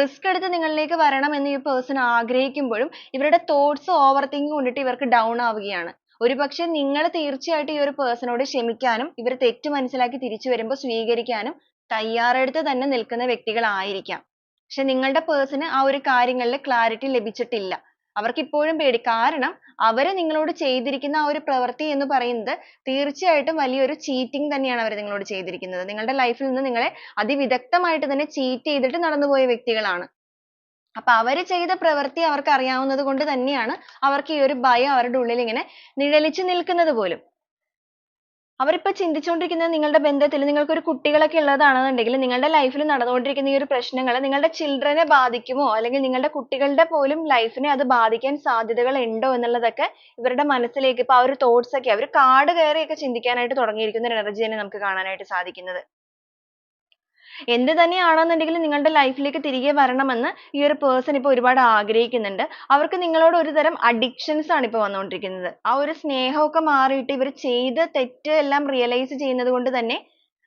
റിസ്ക് എടുത്ത് നിങ്ങളിലേക്ക് വരണം എന്ന് ഈ പേഴ്സൺ ആഗ്രഹിക്കുമ്പോഴും ഇവരുടെ തോട്ട്സ് ഓവർ തിങ്ക് കൊണ്ടിട്ട് ഇവർക്ക് ഡൗൺ ആവുകയാണ്. ഒരുപക്ഷെ നിങ്ങൾ തീർച്ചയായിട്ടും ഈ ഒരു പേഴ്സണോട് ക്ഷമിക്കാനും ഇവർ തെറ്റ് മനസ്സിലാക്കി തിരിച്ചു വരുമ്പോൾ സ്വീകരിക്കാനും തയ്യാറെടുത്ത് തന്നെ നിൽക്കുന്ന വ്യക്തികളായിരിക്കാം. പക്ഷെ നിങ്ങളുടെ പേഴ്സണ് ആ ഒരു കാര്യങ്ങളിൽ ക്ലാരിറ്റി ലഭിച്ചിട്ടില്ല. അവർക്ക് ഇപ്പോഴും പേടി. കാരണം അവർ നിങ്ങളോട് ചെയ്തിരിക്കുന്ന ആ ഒരു പ്രവൃത്തി എന്ന് പറയുന്നത് തീർച്ചയായിട്ടും വലിയൊരു ചീറ്റിംഗ് തന്നെയാണ് അവർ നിങ്ങളോട് ചെയ്തിരിക്കുന്നത്. നിങ്ങളുടെ ലൈഫിൽ നിന്ന് നിങ്ങളെ അതിവിദഗ്ധമായിട്ട് തന്നെ ചീറ്റ് ചെയ്തിട്ട് നടന്നുപോയ വ്യക്തികളാണ്. അപ്പൊ അവർ ചെയ്ത പ്രവൃത്തി അവർക്ക് അറിയാവുന്നത് കൊണ്ട് തന്നെയാണ് അവർക്ക് ഈ ഒരു ഭയം അവരുടെ ഉള്ളിൽ ഇങ്ങനെ നിഴലിച്ചു നിൽക്കുന്നത് പോലും. അവരിപ്പോ ചിന്തിച്ചുകൊണ്ടിരിക്കുന്നത് നിങ്ങളുടെ ബന്ധത്തിൽ നിങ്ങൾക്ക് ഒരു കുട്ടികളൊക്കെ ഉള്ളതാണെന്നുണ്ടെങ്കിൽ നിങ്ങളുടെ ലൈഫിൽ നടന്നുകൊണ്ടിരിക്കുന്ന ഈ ഒരു പ്രശ്നങ്ങൾ നിങ്ങളുടെ children നെ ബാധിക്കുമോ? അല്ലെങ്കിൽ നിങ്ങളുടെ കുട്ടികളുടെ പോലും ലൈഫിനെ അത് ബാധിക്കാൻ സാധ്യതകൾ ഉണ്ടോ എന്നുള്ളതൊക്കെ ഇവരുടെ മനസ്സിലേക്ക് ഇപ്പൊ ആ ഒരു thoughts ഒക്കെ അവർ കാട് കയറിയൊക്കെ ചിന്തിക്കാനായിട്ട് തുടങ്ങിയിരിക്കുന്ന ഒരു energy തന്നെ നമുക്ക് കാണാനായിട്ട് സാധിക്കുന്നത്. എന്ത് തന്നെയാണെന്നുണ്ടെങ്കിലും നിങ്ങളുടെ ലൈഫിലേക്ക് ലേക്ക് തിരികെ വരണമെന്ന് ഈ ഒരു person ഇപ്പൊ ഒരുപാട് ആഗ്രഹിക്കുന്നുണ്ട്. അവർക്ക് നിങ്ങളോട് ഒരു തരം addictions ആണ് ഇപ്പൊ വന്നുകൊണ്ടിരിക്കുന്നത് ആ ഒരു സ്നേഹമൊക്കെ മാറിയിട്ട് ഇവർ ചെയ്ത തെറ്റ് എല്ലാം റിയലൈസ് ചെയ്യുന്നത് കൊണ്ട് തന്നെ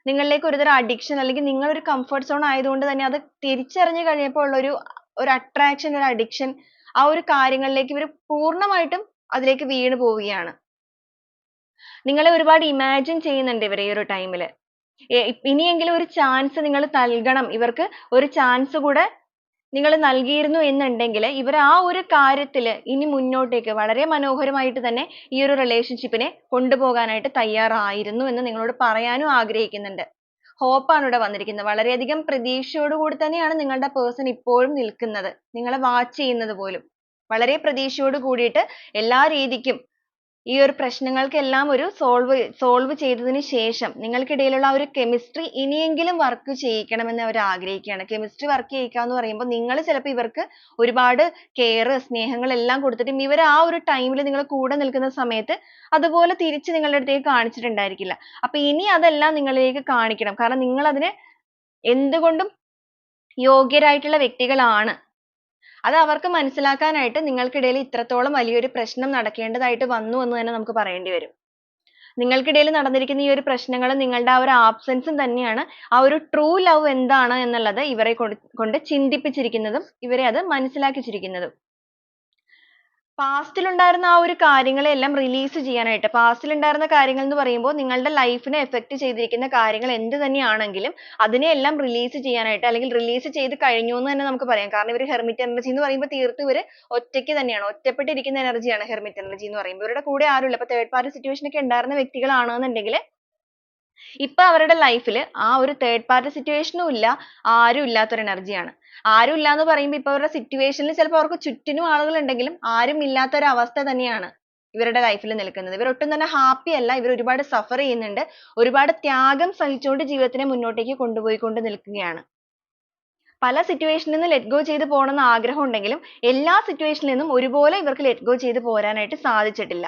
നിങ്ങളിലേക്ക് ഒരുതരം അഡിക്ഷൻ അല്ലെങ്കിൽ നിങ്ങൾ ഒരു comfort zone ആയതുകൊണ്ട് തന്നെ അത് തിരിച്ചറിഞ്ഞു കഴിഞ്ഞപ്പോൾ ഉള്ള ഒരു ഒരു attraction ഒരു അഡിക്ഷൻ ആ ഒരു കാര്യങ്ങളിലേക്ക് ഇവർ പൂർണമായിട്ടും അതിലേക്ക് വീണ് പോവുകയാണ്. നിങ്ങളെ ഒരുപാട് ഇമാജിൻ ചെയ്യുന്നുണ്ട് ഇവർ ഈ ഒരു ടൈമിൽ. ഇനിയെങ്കിലും ഒരു chance നിങ്ങൾ നൽകണം ഇവർക്ക് ഒരു chance കൂടെ നിങ്ങൾ നൽകിയിരുന്നു എന്നുണ്ടെങ്കിൽ ഇവർ ആ ഒരു കാര്യത്തിൽ ഇനി മുന്നോട്ടേക്ക് വളരെ മനോഹരമായിട്ട് തന്നെ ഈ ഒരു relationship നെ കൊണ്ടുപോകാനായിട്ട് തയ്യാറായിരുന്നു എന്ന് നിങ്ങളോട് പറയാനും ആഗ്രഹിക്കുന്നുണ്ട്. hope ആണ് ഇവിടെ വന്നിരിക്കുന്നത്. വളരെയധികം പ്രതീക്ഷയോട് കൂടി തന്നെയാണ് നിങ്ങളുടെ person ഇപ്പോഴും നിൽക്കുന്നത്. നിങ്ങളെ watch ചെയ്യുന്നത് പോലും. വളരെ പ്രതീക്ഷയോട് കൂടിയിട്ട് എല്ലാ രീതിക്കും ഈ ഒരു പ്രശ്നങ്ങൾക്കെല്ലാം ഒരു സോൾവ് സോൾവ് ചെയ്തതിന് ശേഷം നിങ്ങൾക്കിടയിലുള്ള ഒരു കെമിസ്ട്രി ഇനിയെങ്കിലും വർക്ക് ചെയ്യിക്കണമെന്ന് അവർ ആഗ്രഹിക്കുകയാണ്. കെമിസ്ട്രി വർക്ക് ചെയ്യിക്കുക എന്ന് പറയുമ്പോൾ നിങ്ങൾ ചിലപ്പോൾ ഇവർക്ക് ഒരുപാട് care സ്നേഹങ്ങൾ എല്ലാം കൊടുത്തിട്ടും ഇവർ ആ ഒരു ടൈമിൽ നിങ്ങൾ കൂടെ നിൽക്കുന്ന സമയത്ത് അതുപോലെ തിരിച്ച് നിങ്ങളുടെ അടുത്തേക്ക് കാണിച്ചിട്ടുണ്ടായിരിക്കില്ല. അപ്പോൾ ഇനി അതെല്ലാം നിങ്ങളിലേക്ക് കാണിക്കണം. കാരണം നിങ്ങൾ അതിന് എന്തുകൊണ്ടും യോഗ്യരായിട്ടുള്ള വ്യക്തികളാണ്. അത് അവർക്ക് മനസ്സിലാക്കാനായിട്ട് നിങ്ങൾക്കിടയിൽ ഇത്രത്തോളം വലിയൊരു പ്രശ്നം നടക്കേണ്ടതായിട്ട് വന്നു എന്ന് തന്നെ നമുക്ക് പറയേണ്ടി വരും. നിങ്ങൾക്കിടയിൽ നടന്നിരിക്കുന്ന ഈ ഒരു പ്രശ്നങ്ങളും നിങ്ങളുടെ ആ ഒരു ഉം തന്നെയാണ് ആ ഒരു ട്രൂ ലവ് എന്താണ് എന്നുള്ളത് ഇവരെ കൊണ്ട് ചിന്തിപ്പിച്ചിരിക്കുന്നതും ഇവരെ അത് മനസ്സിലാക്കിച്ചിരിക്കുന്നതും. Past ൽ ഉണ്ടായിരുന്ന ആ ഒരു കാര്യങ്ങളെ എല്ലാം release ചെയ്യാനായിട്ട് past ൽ ഉണ്ടായിരുന്ന കാര്യങ്ങൾ എന്ന് പറയുമ്പോൾ നിങ്ങളുടെ life നെ affect ചെയ്തിരിക്കുന്ന കാര്യങ്ങൾ എന്ത് അതിനെ എല്ലാം release ചെയ്യാനായിട്ട് അല്ലെങ്കിൽ release ചെയ്തു കഴിഞ്ഞു എന്ന് തന്നെ നമുക്ക് പറയാം. കാരണം ഇവർ hermit energy എന്ന് പറയുമ്പോൾ തീർത്തും ഇവർ ഒറ്റയ്ക്ക് തന്നെയാണ്. ഒറ്റപ്പെട്ടിരിക്കുന്ന energy ആണ് hermit energy എന്ന് പറയുമ്പോൾ. ഇവരുടെ കൂടെ ആരുമില്ല. ഇപ്പോൾ third party situation ഒക്കെ ഉണ്ടായിരുന്ന വ്യക്തികളാണെന്നുണ്ടെങ്കിൽ ഇപ്പൊ അവരുടെ life ആ ഒരു third party situation ഇല്ല ആരും ഇല്ലാത്ത ഒരു energy ആണ്. ആരും ഇല്ല എന്ന് പറയുമ്പോൾ ഇപ്പൊ അവരുടെ situation ൽ ചിലപ്പോൾ അവർക്ക് ചുറ്റിനും ആളുകൾ ഉണ്ടെങ്കിലും ആരും ഇല്ലാത്ത ഒരു അവസ്ഥ തന്നെയാണ് ഇവരുടെ life ൽ നിൽക്കുന്നത്. ഇവർ ഒട്ടും തന്നെ happy അല്ല. ഇവർ ഒരുപാട് സഫർ ചെയ്യുന്നുണ്ട്. ഒരുപാട് ത്യാഗം സഹിച്ചുകൊണ്ട് ജീവിതത്തിനെ മുന്നോട്ടേക്ക് കൊണ്ടുപോയിക്കൊണ്ട് നിൽക്കുകയാണ്. പല സിറ്റുവേഷനിൽ നിന്ന് let go ചെയ്ത് പോകണം എന്ന് ആഗ്രഹം ഉണ്ടെങ്കിലും എല്ലാ situation ൽ നിന്നും ഒരുപോലെ ഇവർക്ക് ലെറ്റ് ഗോ ചെയ്ത് പോരാനായിട്ട് സാധിച്ചിട്ടില്ല.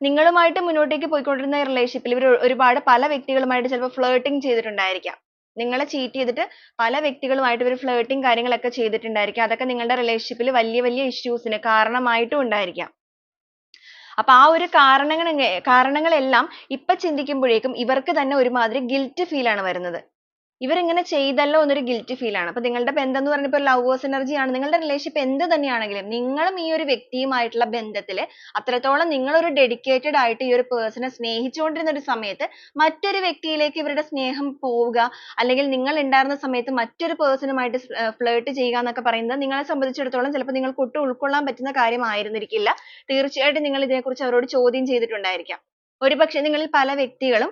നിങ്ങളുമായിട്ട് മുന്നോട്ടേക്ക് പോയിക്കൊണ്ടിരുന്ന റിലേഷൻഷിപ്പിൽ ഇവർ ഒരുപാട് പല വ്യക്തികളുമായിട്ട് ചിലപ്പോൾ flirting ചെയ്തിട്ടുണ്ടായിരിക്കാം. നിങ്ങളെ ചീറ്റ് ചെയ്തിട്ട് പല വ്യക്തികളുമായിട്ട് ഇവർ flirting കാര്യങ്ങളൊക്കെ ചെയ്തിട്ടുണ്ടായിരിക്കാം. അതൊക്കെ നിങ്ങളുടെ റിലേഷൻഷിപ്പിൽ വലിയ വലിയ issues ന് കാരണമായിട്ടും ഉണ്ടായിരിക്കാം. അപ്പൊ ആ ഒരു കാരണങ്ങൾ കാരണങ്ങളെല്ലാം ഇപ്പൊ ചിന്തിക്കുമ്പോഴേക്കും ഇവർക്ക് തന്നെ ഒരുമാതിരി ഗിൽറ്റ് ഫീൽ ആണ് വരുന്നത്. ഇവർ ഇങ്ങനെ ചെയ്തല്ലോ എന്നൊരു ഗിൽറ്റ് ഫീൽ ആണ്. അപ്പോൾ നിങ്ങളുടെ ബന്ധം എന്ന് പറയുന്നത് ലവേഴ്സ് എനർജി ആണ്. നിങ്ങളുടെ റിലേഷൻഷിപ്പ് എന്ത് തന്നെയാണെങ്കിലും നിങ്ങളും ഈ ഒരു വ്യക്തിയുമായിട്ടുള്ള ബന്ധത്തിൽ അത്രത്തോളം നിങ്ങൾ ഒരു dedicated ആയിട്ട് ഈ ഒരു നെ സ്നേഹിച്ചുകൊണ്ടിരുന്ന ഒരു സമയത്ത് മറ്റൊരു വ്യക്തിയിലേക്ക് ഇവരുടെ സ്നേഹം പോവുക അല്ലെങ്കിൽ നിങ്ങൾ ഉണ്ടായിരുന്ന സമയത്ത് മറ്റൊരു person ഫ്ലേർട്ട് ചെയ്യുക എന്നൊക്കെ പറയുന്നത് നിങ്ങളെ സംബന്ധിച്ചിടത്തോളം ചിലപ്പോൾ നിങ്ങൾക്ക് ഒട്ടും ഉൾക്കൊള്ളാൻ പറ്റുന്ന കാര്യമായിരുന്നിരിക്കില്ല. തീർച്ചയായിട്ടും നിങ്ങൾ ഇതിനെക്കുറിച്ച് അവരോട് ചോദ്യം ചെയ്തിട്ടുണ്ടായിരിക്കാം. ഒരുപക്ഷേ നിങ്ങളിൽ പല വ്യക്തികളും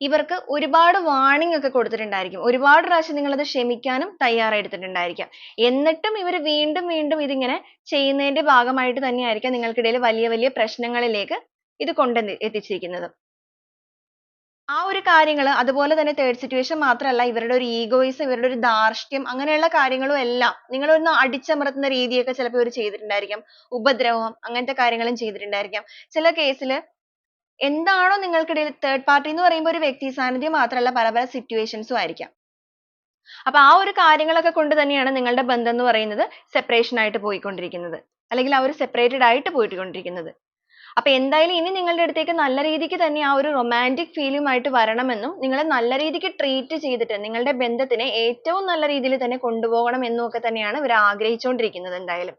ഇവർക്ക് ഒരുപാട് വാണിംഗ് ഒക്കെ കൊടുത്തിട്ടുണ്ടായിരിക്കും. ഒരുപാട് പ്രാവശ്യം നിങ്ങൾ അത് ക്ഷമിക്കാനും തയ്യാറെടുത്തിട്ടുണ്ടായിരിക്കാം. എന്നിട്ടും ഇവർ വീണ്ടും വീണ്ടും ഇതിങ്ങനെ ചെയ്യുന്നതിന്റെ ഭാഗമായിട്ട് തന്നെയായിരിക്കാം നിങ്ങൾക്കിടയിൽ വലിയ വലിയ പ്രശ്നങ്ങളിലേക്ക് ഇത് കൊണ്ട് എത്തിച്ചിരിക്കുന്നത്. ആ ഒരു കാര്യങ്ങൾ അതുപോലെ തന്നെ തേർഡ് സിറ്റുവേഷൻ മാത്രമല്ല ഇവരുടെ ഒരു ഈഗോയിസം ഇവരുടെ ഒരു ധാർഷ്ട്യം അങ്ങനെയുള്ള കാര്യങ്ങളും എല്ലാം നിങ്ങളൊന്ന് അടിച്ചമർത്തുന്ന രീതിയൊക്കെ ചിലപ്പോൾ ഇവർ ചെയ്തിട്ടുണ്ടായിരിക്കാം. ഉപദ്രവം അങ്ങനത്തെ കാര്യങ്ങളും ചെയ്തിട്ടുണ്ടായിരിക്കാം. ചില case ൽ എന്താണോ നിങ്ങൾക്കിടയിൽ third party എന്ന് പറയുമ്പോൾ ഒരു വ്യക്തി സാന്നിധ്യം മാത്രമല്ല പല പല situations ഉം ആയിരിക്കാം. അപ്പോൾ ആ ഒരു കാര്യങ്ങളൊക്കെ കൊണ്ട് തന്നെയാണ് നിങ്ങളുടെ ബന്ധം എന്ന് പറയുന്നത് separation ആയിട്ട് പോയിക്കൊണ്ടിരിക്കുന്നത്. അല്ലെങ്കിൽ ആ ഒരു separated ആയിട്ട് പോയിക്കൊണ്ടിരിക്കുന്നത്. അപ്പോൾ എന്തായാലും ഇനി നിങ്ങളുടെ അടുത്തേക്ക് നല്ല രീതിക്ക് തന്നെ ആ ഒരു romantic feel ആയിട്ട് വരണമെന്നും നിങ്ങളെ നല്ല രീതിക്ക് treat ചെയ്തിട്ട് നിങ്ങളുടെ ബന്ധത്തിനെ ഏറ്റവും നല്ല രീതിയിൽ തന്നെ കൊണ്ടുപോകണം എന്നും ഒക്കെ തന്നെയാണ് ഇവർ ആഗ്രഹിച്ചുകൊണ്ടിരിക്കുന്നത് എന്തായാലും.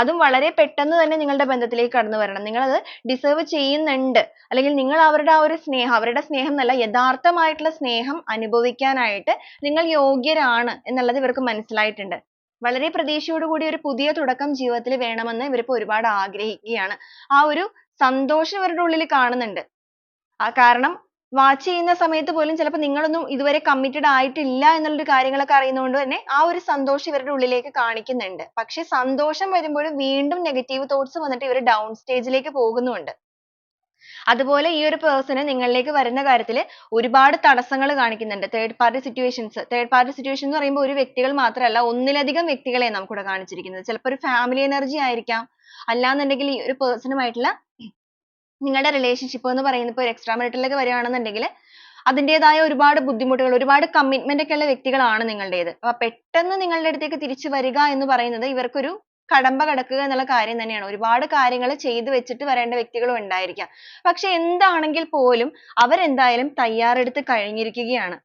അതും വളരെ പെട്ടെന്ന് തന്നെ നിങ്ങളുടെ ബന്ധത്തിലേക്ക് കടന്നു വരണം. നിങ്ങൾ അത് deserve ചെയ്യുന്നുണ്ട്. അല്ലെങ്കിൽ നിങ്ങൾ അവരുടെ ആ ഒരു സ്നേഹം അവരുടെ സ്നേഹം എന്നല്ല യഥാർത്ഥമായിട്ടുള്ള സ്നേഹം അനുഭവിക്കാനായിട്ട് നിങ്ങൾ യോഗ്യരാണ് എന്നുള്ളത് ഇവർക്ക് മനസ്സിലായിട്ടുണ്ട്. വളരെ പ്രതീക്ഷയോട് കൂടി ഒരു പുതിയ തുടക്കം ജീവിതത്തിൽ വേണമെന്ന് ഇവർ ഇപ്പോൾ ഒരുപാട് ആഗ്രഹിക്കുകയാണ്. ആ ഒരു സന്തോഷം ഇവരുടെ ഉള്ളിൽ കാണുന്നുണ്ട്. ആ കാരണം watch ചെയ്യുന്ന സമയത്ത് പോലും ചിലപ്പോൾ നിങ്ങളൊന്നും ഇതുവരെ കമ്മിറ്റഡ് ആയിട്ടില്ല എന്നുള്ള കാര്യങ്ങളൊക്കെ അറിയുന്നതുകൊണ്ട് തന്നെ ആ ഒരു സന്തോഷം ഇവരുടെ ഉള്ളിലേക്ക് കാണിക്കുന്നുണ്ട്. പക്ഷേ സന്തോഷം വരുമ്പോഴും വീണ്ടും നെഗറ്റീവ് തോട്ട്സ് വന്നിട്ട് ഇവർ ഡൗൺ സ്റ്റേജിലേക്ക് ലേക്ക് പോകുന്നുമുണ്ട്. അതുപോലെ ഈ ഒരു person നിങ്ങളിലേക്ക് വരുന്ന കാര്യത്തിൽ ഒരുപാട് തടസ്സങ്ങൾ കാണിക്കുന്നുണ്ട്. third party situations. third party situation എന്ന് പറയുമ്പോൾ ഒരു വ്യക്തികൾ മാത്രമല്ല ഒന്നിലധികം വ്യക്തികളെ നമുക്കിവിടെ കാണിച്ചിരിക്കുന്നത്. ചിലപ്പോൾ ഒരു family energy ആയിരിക്കാം. അല്ലാന്നുണ്ടെങ്കിൽ ഈ ഒരു person മായിട്ടുള്ള നിങ്ങളുടെ റിലേഷൻഷിപ്പ് എന്ന് പറയുന്നത് ഇപ്പോൾ എക്സ്ട്രാ marital ലേക്ക് വരികയാണെന്നുണ്ടെങ്കിൽ അതിന്റേതായ ഒരുപാട് ബുദ്ധിമുട്ടുകൾ ഒരുപാട് commitment ഒക്കെ ഉള്ള വ്യക്തികളാണ് നിങ്ങളുടേത്. അപ്പോൾ പെട്ടെന്ന് നിങ്ങളുടെ അടുത്തേക്ക് തിരിച്ചു വരിക എന്ന് പറയുന്നത് ഇവർക്കൊരു കടമ്പ കടക്കുക എന്നുള്ള കാര്യം തന്നെയാണ്. ഒരുപാട് കാര്യങ്ങൾ ചെയ്തു വെച്ചിട്ട് വരേണ്ട വ്യക്തികളും ഉണ്ടായിരിക്കാം. പക്ഷേ എന്താണെങ്കിൽ പോലും അവരെന്തായാലും തയ്യാറെടുത്ത് കഴിഞ്ഞിരിക്കുകയാണ്.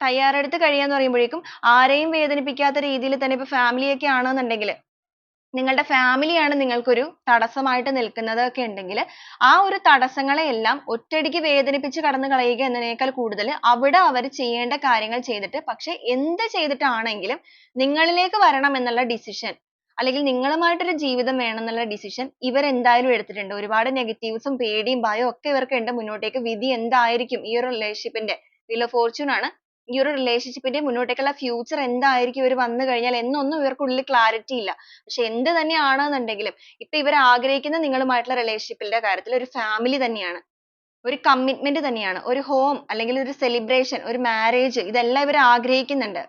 തയ്യാറെടുത്ത് കഴിയുക എന്ന് പറയുമ്പോഴേക്കും ആരെയും വേദനിപ്പിക്കാത്ത രീതിയിൽ തന്നെ ഇപ്പോ family ഒക്കെ ആണെന്നുണ്ടെങ്കിൽ നിങ്ങളുടെ ഫാമിലിയാണ് നിങ്ങൾക്കൊരു തടസ്സമായിട്ട് നിൽക്കുന്നതൊക്കെ ഉണ്ടെങ്കിൽ ആ ഒരു തടസ്സങ്ങളെ എല്ലാം ഒറ്റയടിക്ക് വേദനിപ്പിച്ച് കടന്നു കളയുക എന്നതിനേക്കാൾ കൂടുതൽ അവിടെ അവർ ചെയ്യേണ്ട കാര്യങ്ങൾ ചെയ്തിട്ട് പക്ഷെ എന്ത് ചെയ്തിട്ടാണെങ്കിലും നിങ്ങളിലേക്ക് വരണം എന്നുള്ള ഡിസിഷൻ അല്ലെങ്കിൽ നിങ്ങളുമായിട്ടൊരു ജീവിതം വേണം എന്നുള്ള ഡിസിഷൻ ഇവർ എന്തായാലും എടുത്തിട്ടുണ്ട്. ഒരുപാട് നെഗറ്റീവ്സും പേടിയും ഭയവും ഒക്കെ ഇവർക്ക് ഉണ്ട്. മുന്നോട്ടേക്ക് വിധി എന്തായിരിക്കും? ഈ ഒരു relationship ന്റെ wheel ആണ്. ഈ ഒരു relationship ന്റെ മുന്നോട്ടേക്കുള്ള future എന്തായിരിക്കും ഇവർ വന്നു കഴിഞ്ഞാൽ എന്നൊന്നും ഇവർക്ക് ഉള്ളിൽ clarity ഇല്ല. പക്ഷേ എന്ത് തന്നെയാണെന്നുണ്ടെങ്കിലും ഇപ്പൊ ഇവർ ആഗ്രഹിക്കുന്നത് നിങ്ങളുമായിട്ടുള്ള relationship ന്റെ കാര്യത്തിൽ ഒരു family തന്നെയാണ്. ഒരു commitment തന്നെയാണ്. ഒരു home അല്ലെങ്കിൽ ഒരു celebration, ഒരു marriage ഇതെല്ലാം ഇവർ ആഗ്രഹിക്കുന്നുണ്ട്.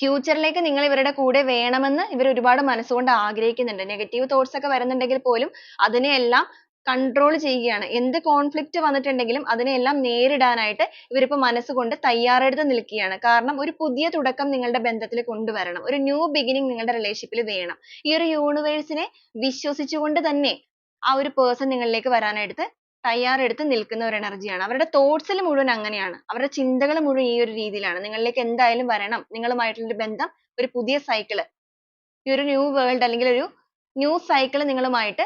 future ലേക്ക് നിങ്ങൾ ഇവരുടെ കൂടെ വേണമെന്ന് ഇവർ ഒരുപാട് മനസ്സുകൊണ്ട് ആഗ്രഹിക്കുന്നുണ്ട്. negative thoughts ഒക്കെ വരുന്നുണ്ടെങ്കിൽ പോലും അതിനെയെല്ലാം control ചെയ്യുകയാണ്. എന്ത് കോൺഫ്ലിക്റ്റ് വന്നിട്ടുണ്ടെങ്കിലും അതിനെയെല്ലാം നേരിടാനായിട്ട് ഇവരിപ്പോൾ മനസ്സുകൊണ്ട് തയ്യാറെടുത്ത് നിൽക്കുകയാണ്. കാരണം ഒരു പുതിയ തുടക്കം നിങ്ങളുടെ ബന്ധത്തിൽ കൊണ്ടുവരണം. ഒരു ന്യൂ beginning നിങ്ങളുടെ റിലേഷൻഷിപ്പിൽ വേണം. ഈ ഒരു യൂണിവേഴ്സിനെ വിശ്വസിച്ചുകൊണ്ട് തന്നെ ആ ഒരു പേഴ്സൺ നിങ്ങളിലേക്ക് വരാനായിട്ട് തയ്യാറെടുത്ത് നിൽക്കുന്ന ഒരു എനർജിയാണ്. അവരുടെ thoughts ൽ മുഴുവൻ അങ്ങനെയാണ്. അവരുടെ ചിന്തകൾ മുഴുവൻ ഈ ഒരു രീതിയിലാണ്. നിങ്ങളിലേക്ക് എന്തായാലും വരണം. നിങ്ങളുമായിട്ടുള്ള ബന്ധം ഒരു പുതിയ cycle ഈ ഒരു ന്യൂ വേൾഡ് അല്ലെങ്കിൽ ഒരു ന്യൂ cycle നിങ്ങളുമായിട്ട്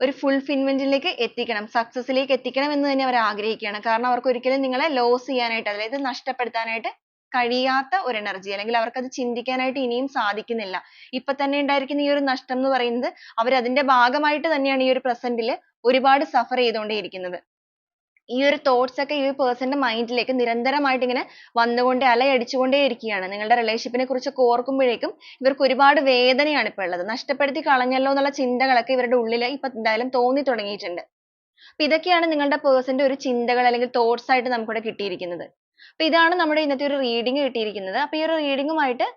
ഒരു fulfillment ലേക്ക് എത്തിക്കണം. success ലേക്ക് എത്തിക്കണം എന്ന് തന്നെ അവർ ആഗ്രഹിക്കുകയാണ്. കാരണം അവർക്ക് ഒരിക്കലും നിങ്ങളെ loss ചെയ്യാനായിട്ട് അതായത് നഷ്ടപ്പെടുത്താനായിട്ട് കഴിയാത്ത ഒരു energy അല്ലെങ്കിൽ അവർക്ക് അത് ചിന്തിക്കാനായിട്ട് ഇനിയും സാധിക്കുന്നില്ല. ഇപ്പൊ തന്നെ ഉണ്ടായിരിക്കുന്ന ഈ ഒരു നഷ്ടം എന്ന് പറയുന്നത് അവർ അതിന്റെ ഭാഗമായിട്ട് തന്നെയാണ് ഈ ഒരു present ൽ ഒരുപാട് suffer ചെയ്തുകൊണ്ടേയിരിക്കുന്നത്. ഈ ഒരു thoughts ഒക്കെ ഈ ഒരു person ന്റെ mind ലേക്ക് നിരന്തരമായിട്ട് ഇങ്ങനെ വന്നുകൊണ്ട് അലയടിച്ചുകൊണ്ടേ ഇരിക്കുകയാണ്. നിങ്ങളുടെ relationship നെ കുറിച്ചൊക്കെ ഓർക്കുമ്പോഴേക്കും ഇവർക്ക് ഒരുപാട് വേദനയാണ് ഇപ്പോൾ ഉള്ളത്. നഷ്ടപ്പെടുത്തി കളഞ്ഞല്ലോ എന്നുള്ള ചിന്തകളൊക്കെ ഇവരുടെ ഉള്ളിൽ ഇപ്പോ എന്തായാലും തോന്നി തുടങ്ങിയിട്ടുണ്ട്. അപ്പൊ ഇതൊക്കെയാണ് നിങ്ങളുടെ person ന്റെ ഒരു ചിന്തകൾ അല്ലെങ്കിൽ thoughts ആയിട്ട് നമുക്കിവിടെ കിട്ടിയിരിക്കുന്നത്. അപ്പൊ ഇതാണ് നമ്മുടെ ഇന്നത്തെ ഒരു reading കിട്ടിയിരിക്കുന്നത്. അപ്പൊ ഈ ഒരു reading ഉമായിട്ട്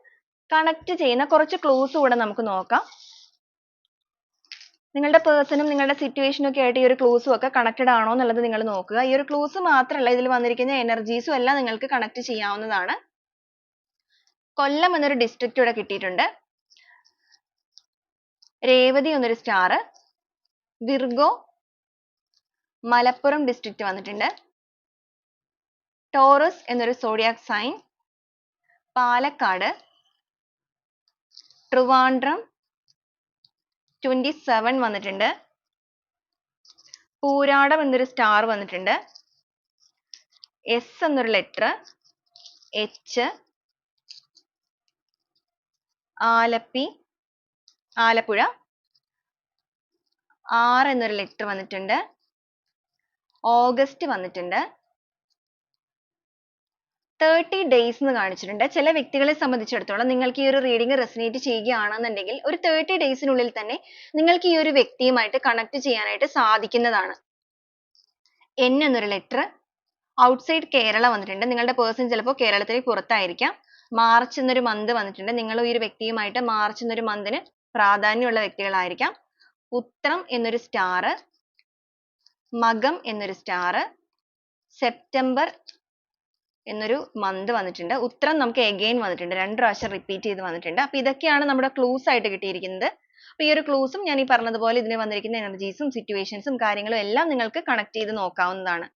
connect ചെയ്യുന്ന കുറച്ച് clues കൂടെ നമുക്ക് നോക്കാം. നിങ്ങളുടെ പേഴ്സണും നിങ്ങളുടെ സിറ്റുവേഷനും ഒക്കെ ആയിട്ട് ഈ ഒരു ക്ലൂസും ഒക്കെ കണക്റ്റഡ് ആണോ എന്നുള്ളത് നിങ്ങൾ നോക്കുക. ഈ ഒരു ക്ലൂസ് മാത്രമല്ല ഇതിൽ വന്നിരിക്കുന്ന എനർജീസും എല്ലാം നിങ്ങൾക്ക് കണക്ട് ചെയ്യാവുന്നതാണ്. കൊല്ലം എന്നൊരു ഡിസ്ട്രിക്റ്റ് ഇവിടെ കിട്ടിയിട്ടുണ്ട്. രേവതി എന്നൊരു സ്റ്റാർ വിർഗോ മലപ്പുറം ഡിസ്ട്രിക്റ്റ് വന്നിട്ടുണ്ട്. ടോറസ് എന്നൊരു zodiac sign Palakkad Trivandrum twenty seven വന്നിട്ടുണ്ട്. പൂരാടം എന്നൊരു സ്റ്റാർ വന്നിട്ടുണ്ട്. എസ് എന്നൊരു letter H Alleppey Alappuzha R എന്നൊരു ലെറ്റർ വന്നിട്ടുണ്ട്. ഓഗസ്റ്റ് വന്നിട്ടുണ്ട്. Thirty ഡേയ്സ് എന്ന് കാണിച്ചിട്ടുണ്ട്. ചില വ്യക്തികളെ സംബന്ധിച്ചിടത്തോളം നിങ്ങൾക്ക് ഈ ഒരു റീഡിംഗ് റെസിനേറ്റ് ചെയ്യുകയാണെന്നുണ്ടെങ്കിൽ ഒരു തേർട്ടി ഡേയ്സിനുള്ളിൽ തന്നെ നിങ്ങൾക്ക് ഈ ഒരു വ്യക്തിയുമായിട്ട് കണക്ട് ചെയ്യാനായിട്ട് സാധിക്കുന്നതാണ്. എൻ എന്നൊരു ലെറ്റർ ഔട്ട്സൈഡ് കേരള വന്നിട്ടുണ്ട്. നിങ്ങളുടെ പേഴ്സൺ ചിലപ്പോൾ കേരളത്തിന് പുറത്തായിരിക്കാം. മാർച്ച് എന്നൊരു മന്ത് വന്നിട്ടുണ്ട്. നിങ്ങൾ ഈ ഒരു വ്യക്തിയുമായിട്ട് മാർച്ച് എന്നൊരു മന്തിന് പ്രാധാന്യമുള്ള വ്യക്തികളായിരിക്കാം. ഉത്രം എന്നൊരു സ്റ്റാർ മകം എന്നൊരു സ്റ്റാർ സെപ്റ്റംബർ എന്നൊരു മന്ത് വന്നിട്ടുണ്ട്. ഉത്തരം നമുക്ക് again വന്നിട്ടുണ്ട്. രണ്ട് പ്രാവശ്യം റിപ്പീറ്റ് ചെയ്ത് വന്നിട്ടുണ്ട്. അപ്പൊ ഇതൊക്കെയാണ് നമ്മുടെ ക്ലൂസ് ആയിട്ട് കിട്ടിയിരിക്കുന്നത്. അപ്പൊ ഈ ഒരു ക്ലൂസും ഞാൻ ഈ പറഞ്ഞതുപോലെ ഇതിൽ വന്നിരിക്കുന്ന situations ഉം കാര്യങ്ങളും എല്ലാം നിങ്ങൾക്ക് കണക്ട് ചെയ്ത് നോക്കാവുന്നതാണ്.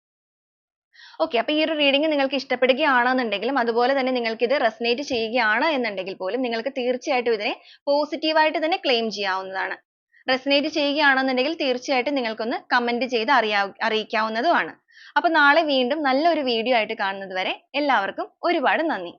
okay അപ്പൊ ഈ ഒരു റീഡിംഗ് നിങ്ങൾക്ക് ഇഷ്ടപ്പെടുകയാണെന്നുണ്ടെങ്കിലും അതുപോലെ തന്നെ നിങ്ങൾക്ക് ഇത് resonate ചെയ്യുകയാണ് എന്നുണ്ടെങ്കിൽ പോലും നിങ്ങൾക്ക് തീർച്ചയായിട്ടും ഇതിനെ പോസിറ്റീവായിട്ട് തന്നെ ക്ലെയിം ചെയ്യാവുന്നതാണ്. resonate ചെയ്യുകയാണെന്നുണ്ടെങ്കിൽ തീർച്ചയായിട്ടും നിങ്ങൾക്കൊന്ന് കമന്റ് ചെയ്ത് അറിയാ അറിയിക്കാവുന്നതുമാണ്. അപ്പൊ നാളെ വീണ്ടും നല്ലൊരു video ആയിട്ട് കാണുന്നത് വരെ എല്ലാവർക്കും ഒരുപാട് നന്ദി.